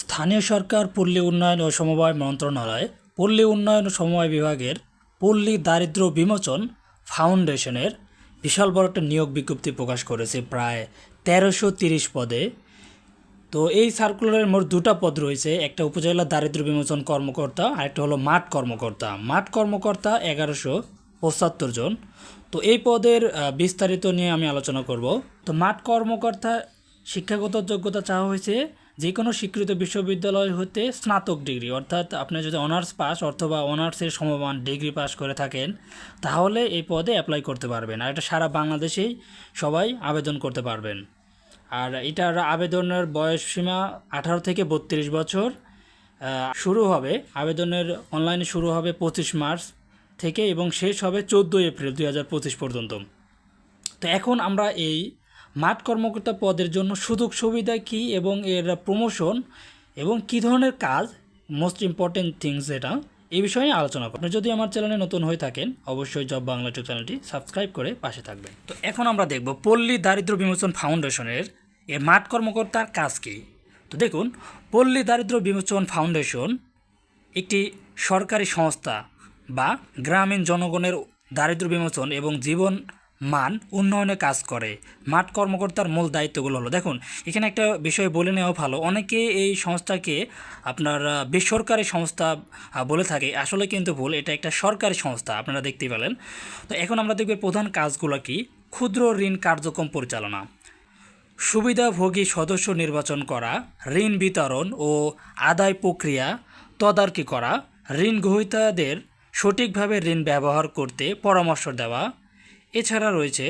স্থানীয় সরকার পল্লী উন্নয়ন ও সমবায় মন্ত্রণালয়, পল্লী উন্নয়ন ও সমবায় বিভাগের পল্লী দারিদ্র্য বিমোচন ফাউন্ডেশনের বিশাল বড় একটা নিয়োগ বিজ্ঞপ্তি প্রকাশ করেছে প্রায় তেরোশো তিরিশ পদে। তো এই সার্কুলারের মোট দুটো পদ রয়েছে, একটা উপজেলা দারিদ্র্য বিমোচন কর্মকর্তা আর একটা হলো মাঠ কর্মকর্তা। মাঠ কর্মকর্তা এগারোশো পঁচাত্তর জন। তো এই পদের বিস্তারিত নিয়ে আমি আলোচনা করব। তো মাঠ কর্মকর্তা শিক্ষাগত যোগ্যতা চাওয়া হয়েছে যে কোনো স্বীকৃত বিশ্ববিদ্যালয় হতে স্নাতক ডিগ্রি, অর্থাৎ আপনি যদি অনার্স পাস অথবা অনার্সের সমমান ডিগ্রি পাস করে থাকেন, তাহলে এই পদে অ্যাপ্লাই করতে পারবেন। আর এটা সারা বাংলাদেশেই সবাই আবেদন করতে পারবেন। আর এটার আবেদনের বয়স সীমা আঠারো থেকে বত্রিশ বছর। শুরু হবে, আবেদনের অনলাইনে শুরু হবে পঁচিশ মার্চ থেকে এবং শেষ হবে চোদ্দোই এপ্রিল দুই হাজার পঁচিশ পর্যন্ত। তো এখন আমরা এই মাঠ কর্মকর্তা পদের জন্য সুযোগ সুবিধা কী এবং এর প্রমোশন এবং কী ধরনের কাজ মোস্ট ইম্পর্টেন্ট থিংস যেটা এই বিষয়ে আলোচনা করব। যদি আমার চ্যানেলে নতুন হয়ে থাকেন, অবশ্যই জব বাংলা ইউটিউব চ্যানেলটি সাবস্ক্রাইব করে পাশে থাকবেন। তো এখন আমরা দেখব পল্লী দারিদ্র্য বিমোচন ফাউন্ডেশনের এর মাঠ কর্মকর্তার কাজ কী। তো দেখুন, পল্লী দারিদ্র্য বিমোচন ফাউন্ডেশন একটি সরকারি সংস্থা বা গ্রামীণ জনগণের দারিদ্র্য বিমোচন এবং জীবন মান উন্নয়নে কাজ করে। মাঠ কর্মকর্তার মূল দায়িত্বগুলো হলো, দেখুন, এখানে একটা বিষয় বলে নেওয়া ভালো। অনেকে এই সংস্থাকে আপনার বেসরকারি সংস্থা বলে থাকে। আসলে কিন্তু ভুল, এটা একটা সরকারি সংস্থা, আপনারা দেখতেই পেলেন। তো এখন আমরা দেখব প্রধান কাজগুলো কি? ক্ষুদ্র ঋণ কার্যক্রম পরিচালনা। সুবিধাভোগী সদস্য নির্বাচন করা, ঋণ বিতরণ ও আদায় প্রক্রিয়া তদারকি করা, ঋণ গ্রহীতাদের সঠিকভাবে ঋণ ব্যবহার করতে পরামর্শ দেওয়া এছাড়া রয়েছে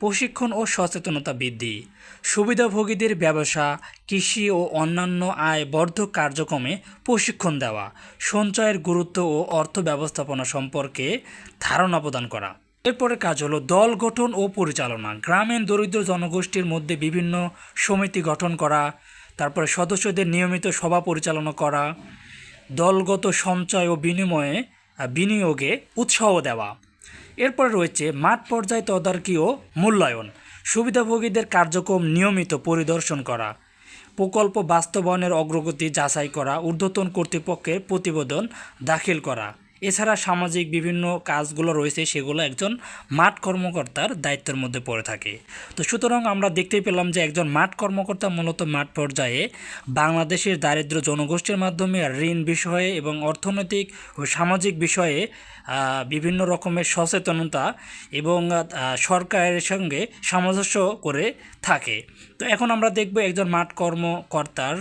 প্রশিক্ষণ ও সচেতনতা বৃদ্ধি, সুবিধাভোগীদের ব্যবসা, কৃষি ও অন্যান্য আয় বর্ধক কার্যক্রমে প্রশিক্ষণ দেওয়া, সঞ্চয়ের গুরুত্ব ও অর্থ ব্যবস্থাপনা সম্পর্কে ধারণা প্রদান করা। এরপরে কাজ হলো দল গঠন ও পরিচালনা, গ্রামীণ দরিদ্র জনগোষ্ঠীর মধ্যে বিভিন্ন সমিতি গঠন করা, তারপরে সদস্যদের নিয়মিত সভা পরিচালনা করা, দলগত সঞ্চয় ও বিনিময়ে, বিনিয়োগে উৎসাহ দেওয়া। এরপরে রয়েছে মাঠ পর্যায়ে তদারকি ও মূল্যায়ন, সুবিধাভোগীদের কার্যক্রম নিয়মিত পরিদর্শন করা, প্রকল্প বাস্তবায়নের অগ্রগতি যাচাই করা, ঊর্ধ্বতন কর্তৃপক্ষের প্রতিবেদন দাখিল করা। এছাড়া সামাজিক বিভিন্ন কাজগুলো রয়েছে, সেগুলো একজন মাঠ কর্মকর্তার দায়িত্বের মধ্যে পড়ে থাকে। তো সুতরাং আমরা দেখতেই পেলাম যে একজন মাঠ কর্মকর্তা মূলত মাঠ পর্যায়ে বাংলাদেশের দারিদ্র জনগোষ্ঠীর মাধ্যমে ঋণ বিষয়ে এবং অর্থনৈতিক ও সামাজিক বিষয়ে বিভিন্ন রকমের সচেতনতা এবং সরকারের সঙ্গে সামঞ্জস্য করে থাকে। তো এখন আমরা দেখব একজন মাঠ কর্মকর্তার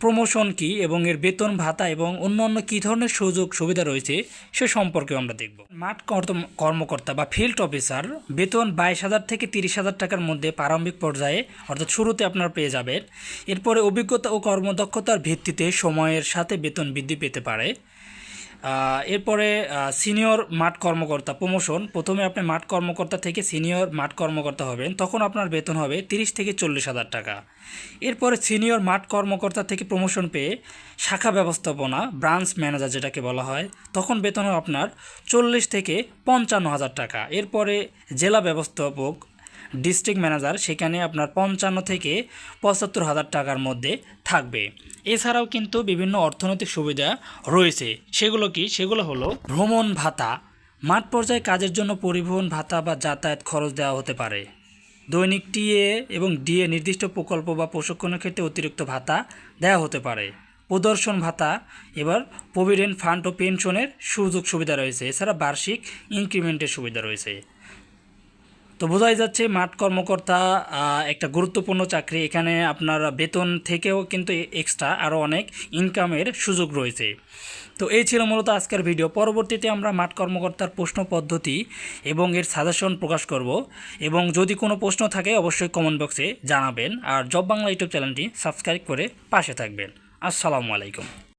প্রমোশন কি এবং এর বেতন, ভাতা এবং অন্য অন্য কী ধরনের সুযোগ সুবিধা রয়েছে সে সম্পর্কে আমরা দেখব। মাঠ কর্ত- কর্মকর্তা বা ফিল্ড অফিসার বেতন বাইশ হাজার থেকে তিরিশ হাজার টাকার মধ্যে প্রারম্ভিক পর্যায়ে, অর্থাৎ শুরুতে আপনার পেয়ে যাবেন। এরপরে অভিজ্ঞতা ও কর্মদক্ষতার ভিত্তিতে সময়ের সাথে বেতন বৃদ্ধি পেতে পারে। এরপরে সিনিয়র মাঠ কর্মকর্তা, প্রমোশন। প্রথমে আপনি মাঠ কর্মকর্তা থেকে সিনিয়র মাঠ কর্মকর্তা হবেন। তখন আপনার বেতন হবে তিরিশ থেকে চল্লিশ হাজার টাকা। এরপরে সিনিয়র মাঠ কর্মকর্তা থেকে প্রমোশন পেয়ে শাখা ব্যবস্থাপনা, ব্রাঞ্চ ম্যানেজার যেটাকে বলা হয়, তখন বেতন হবে আপনার চল্লিশ থেকে পঞ্চান্ন হাজার টাকা। এরপরে জেলা ব্যবস্থাপক ডিস্ট্রিক্ট ম্যানেজার সেখানে আপনার পঞ্চান্ন থেকে পঁচাত্তর হাজার টাকার মধ্যে থাকবে। এছাড়াও কিন্তু বিভিন্ন অর্থনৈতিক সুবিধা রয়েছে। সেগুলো কি? সেগুলো হলো ভ্রমণ ভাতা। মাঠ পর্যায়ে কাজের জন্য পরিবহন ভাতা বা যাতায়াত খরচ দেওয়া হতে পারে। দৈনিক টিএ এবং ডিএ নির্দিষ্ট প্রকল্প বা প্রশিক্ষণের ক্ষেত্রে অতিরিক্ত ভাতা দেওয়া হতে পারে। প্রদর্শন ভাতা। এবার প্রভিডেন্ট ফান্ড ও পেনশনের সুযোগ সুবিধা রয়েছে। এছাড়া বার্ষিক ইনক্রিমেন্টের সুবিধা রয়েছে। তো বোঝাই যাচ্ছে মাঠ কর্মকর্তা একটা গুরুত্বপূর্ণ চাকরি। এখানে আপনার বেতন থেকেও কিন্তু এক্সট্রা আরও অনেক ইনকামের সুযোগ রয়েছে। তো এই ছিল মূলত আজকের ভিডিও পরবর্তীতে আমরা মাঠ কর্মকর্তার প্রশ্ন পদ্ধতি এবং এর সাজেশন প্রকাশ করব। এবং যদি কোনো প্রশ্ন থাকে, অবশ্যই কমেন্ট বক্সে জানাবেন। আর জব বাংলা ইউটিউব চ্যানেলটি সাবস্ক্রাইব করে পাশে থাকবেন। আসসালামু আলাইকুম।